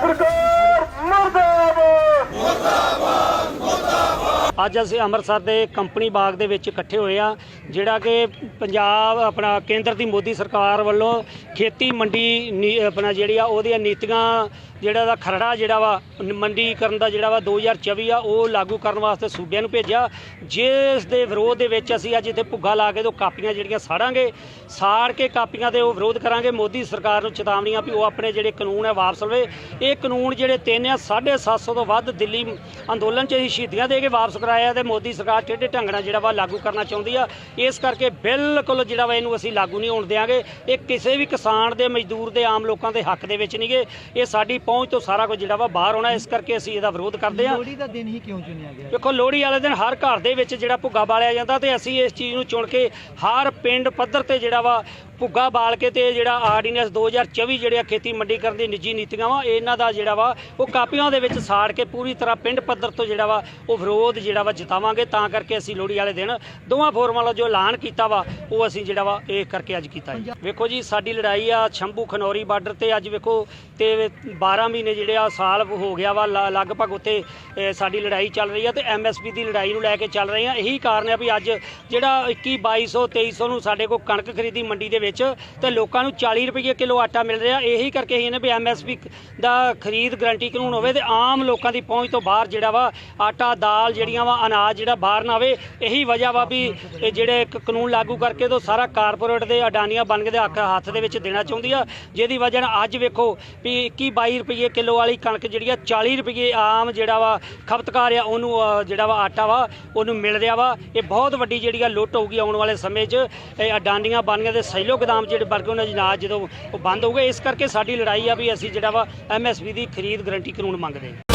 ਸਰਕਾਰ ਅੱਜ ਅਸੀਂ ਅੰਮ੍ਰਿਤਸਰ ਦੇ ਕੰਪਨੀ ਬਾਗ ਦੇ ਵਿੱਚ ਇਕੱਠੇ ਹੋਏ ਆ ਜਿਹੜਾ ਕਿ ਪੰਜਾਬ ਆਪਣਾ ਕੇਂਦਰ ਦੀ ਮੋਦੀ ਸਰਕਾਰ ਵੱਲੋਂ ਖੇਤੀ ਮੰਡੀ ਨੀ- ਆਪਣਾ ਜਿਹੜੀ ਆ ਉਹਦੀਆਂ ਨੀਤੀਆਂ ਜਿਹੜਾ ਦਾ ਖਰੜਾ ਜਿਹੜਾ ਵਾ, ਨ- ਮੰਡੀਕਰਨ ਦਾ ਜਿਹੜਾ ਵਾ 2024 ਆ, ਉਹ ਲਾਗੂ ਕਰਨ ਵਾਸਤੇ ਸੂਬਿਆਂ ਨੂੰ ਭੇਜਿਆ। ਜਿਸ ਦੇ ਵਿਰੋਧ ਦੇ ਵਿੱਚ ਅਸੀਂ ਅੱਜ ਇੱਥੇ ਭੁੱਗਾ ਲਾ ਕੇ ਉਹ ਕਾਪੀਆਂ ਜਿਹੜੀਆਂ ਸਾੜਾਂਗੇ, ਸਾੜ ਕੇ ਕਾਪੀਆਂ ਦੇ ਉਹ ਵਿਰੋਧ ਕਰਾਂਗੇ। ਮੋਦੀ ਸਰਕਾਰ ਨੂੰ ਚੇਤਾਵਨੀਆਂ ਵੀ ਉਹ ਆਪਣੇ ਜਿਹੜੇ ਕਾਨੂੰਨ ਹੈ ਵਾਪਸ ਲਵੇ। ਇਹ ਕਾਨੂੰਨ ਜਿਹੜੇ ਤਿੰਨ ਆ 750 ਤੋਂ ਵੱਧ ਦਿੱਲੀ ਅੰਦੋਲਨ 'ਚ ਹੀ ਸ਼ਹੀਦੀਆਂ ਦੇ ਕੇ ਵਾਪਸ ਕਰਾਇਆ ਤੇ ਮੋਦੀ ਸਰਕਾਰ ਟੇਢੇ ਢੰਗ ਨਾਲ ਜਿਹੜਾ ਵਾ ਲਾਗੂ ਕਰਨਾ ਚਾਹੁੰਦੀ ਆ। ਇਸ ਕਰਕੇ ਬਿਲਕੁਲ ਜਿਹੜਾ ਵਾ ਇਹਨੂੰ ਅਸੀਂ ਲਾਗੂ ਨਹੀਂ ਹੋਣ ਦਿਆਂਗੇ। ਇਹ ਕਿਸੇ ਵੀ ਕਿਸਾਨ ਦੇ ਮਜ਼ਦੂਰ ਦੇ ਆਮ ਲੋਕਾਂ ਦੇ ਹੱਕ ਦੇ ਵਿੱਚ ਨਹੀਂਗੇ ਇਹ ਸਾਡੀ ਪਹੁੰਚ ਤੋਂ ਸਾਰਾ ਕੁਝ ਜਿਹੜਾ ਵਾ ਬਾਹਰ ਹੋਣਾ। ਇਸ ਕਰਕੇ ਅਸੀਂ ਇਹਦਾ ਵਿਰੋਧ ਕਰਦੇ ਹਾਂ ਲੋਹੜੀ ਦਾ ਦਿਨ ਹੀ ਕਿਉਂ ਚੁਣਿਆ ਗਿਆ? ਵੇਖੋ ਲੋਹੜੀ ਵਾਲੇ ਦਿਨ ਹਰ ਘਰ ਦੇ ਵਿੱਚ ਜਿਹੜਾ ਭੁੱਗਾ ਬਾਲਿਆ ਜਾਂਦਾ ਤੇ ਅਸੀਂ ਇਸ ਚੀਜ਼ ਨੂੰ ਚੁਣ ਕੇ ਹਰ ਪਿੰਡ ਪੱਧਰ ਤੇ ਜਿਹੜਾ ਵਾ ਭੁੱਗਾ ਬਾਲ ਕੇ ਤੇ ਜਿਹੜਾ ਆਰਡੀਨੈਂਸ 2024 ਜਿਹੜੇ ਆ ਖੇਤੀ ਮੰਡੀਕਰਨ ਦੀ ਨਿੱਜੀ ਨੀਤੀਆਂ ਵਾ, ਇਹਨਾਂ ਦਾ ਜਿਹੜਾ ਵਾ, ਉਹ ਕਾਪੀਆਂ ਦੇ ਵਿੱਚ ਸਾੜ ਕੇ ਪੂਰੀ ਤਰ੍ਹਾਂ ਪਿੰਡ ਪੱਧਰ ਤੋਂ ਜਿਹੜਾ ਵਾ, ਉਹ ਵਿਰੋਧ ਜਿਹੜਾ ਵਾ ਜਿਤਾਵਾਂਗੇ। ਤਾਂ ਕਰਕੇ ਅਸੀਂ ਲੋਹੜੀ ਵਾਲੇ ਦਿਨ ਦੋਵਾਂ ਫੋਰਮਾਂ ਦਾ ਜੋ ਐਲਾਨ ਕੀਤਾ ਵਾ, ਉਹ ਅਸੀਂ ਜਿਹੜਾ ਵਾ, ਇਹ ਕਰਕੇ ਅੱਜ ਕੀਤਾ ਜੀ ਵੇਖੋ ਜੀ, ਸਾਡੀ ਲੜਾਈ ਆ ਸ਼ੰਭੂ ਖਨੌਰੀ ਬਾਰਡਰ ਤੇ ਅੱਜ ਵੇਖੋ, ਤੇ 12 ਮਹੀਨੇ ਜਿਹੜੇ ਆ, ਸਾਲ ਹੋ ਗਿਆ ਵਾ, ਲ- ਲਗਭਗ ਉੱਥੇ ਸਾਡੀ ਲੜਾਈ ਚੱਲ ਰਹੀ ਆ ਤੇ ਐਮਐਸਪੀ ਦੀ ਲੜਾਈ ਨੂੰ ਲੈ ਕੇ ਚੱਲ ਰਹੇ ਆ। ਇਹੀ ਕਾਰਨ ਆ ਵੀ ਅੱਜ ਜਿਹੜਾ 21 2200 2300 ਨੂੰ ਸਾਡੇ ਕੋਲ ਕਣਕ ਖਰੀਦੀ ਮੰਡੀ ਦੇ ਵਿੱਚ ਤੇ ਲੋਕਾਂ ਨੂੰ 40 ਰੁਪਏ ਕਿਲੋ ਆਟਾ ਮਿਲ ਰਿਹਾ। ਇਹੀ ਕਰਕੇ ਅਸੀਂ ਨੇ ਵੀ ਐਮਐਸਪੀ ਦਾ ਖਰੀਦ ਗਰੰਟੀ ਕਾਨੂੰਨ ਹੋਵੇ ਤੇ ਆਮ ਲੋਕਾਂ ਦੀ ਪਹੁੰਚ ਤੋਂ ਬਾਹਰ ਜਿਹੜਾ ਵਾ ਆਟਾ, ਦਾਲ ਜਿਹੜੀਆਂ ਵਾ, ਅਨਾਜ ਜਿਹੜਾ ਬਾਹਰ ਨਾ ਆਵੇ। ਇਹੀ ਵਜ੍ਹਾ ਵਾ ਵੀ ਇਹ ਜਿਹੜੇ ਇੱਕ ਕਾਨੂੰਨ ਲਾਗੂ ਕਰਕੇ ਤੋਂ ਸਾਰਾ ਕਾਰਪੋਰੇਟ ਦੇ ਅਡਾਨੀਆਂ ਬਣ ਕੇ ਦੇ ਹੱਕ ਹੱਥ ਦੇ ਵਿੱਚ ਦੇਣਾ ਚਾਹੁੰਦੀ ਆ। ਜਿਹਦੀ ਵਜ੍ਹਾ ਨਾਲ ਅੱਜ ਵੇਖੋ ਵੀ 21 22 ਰੁਪਏ ਕਿਲੋ ਵਾਲੀ ਕਣਕ ਜਿਹੜੀ ਆ 40 ਰੁਪਏ ਆਮ ਜਿਹੜਾ ਵਾ ਖਪਤਕਾਰ ਆ, ਉਹਨੂੰ ਜਿਹੜਾ ਵਾ ਆਟਾ ਵਾ, ਉਹਨੂੰ ਮਿਲ ਰਿਹਾ ਵਾ। ਇਹ ਬਹੁਤ ਵੱਡੀ ਜਿਹੜੀ ਆ ਲੁੱਟ ਹੋਊਗੀ ਆਉਣ ਵਾਲੇ ਸਮੇਂ 'ਚ। ਇਹ ਅਡਾਨੀਆਂ ਬਣੀਆਂ ਦੇ ਸੈਲੋ ਗਦਾਮ ਜਿਹੜੇ ਵਰਗੇ ਉਹਨਾਂ ਅਨਾਜ ਜਦੋਂ ਉਹ ਬੰਦ ਹੋਊਗਾ ਇਸ ਕਰਕੇ ਸਾਡੀ ਲੜਾਈ ਆ ਵੀ ਅਸੀਂ ਜਿਹੜਾ ਵਾ ਐਮਐਸਪੀ ਦੀ ਖਰੀਦ ਗਰੰਟੀ ਕਾਨੂੰਨ ਮੰਗਦੇ ਹਾਂ।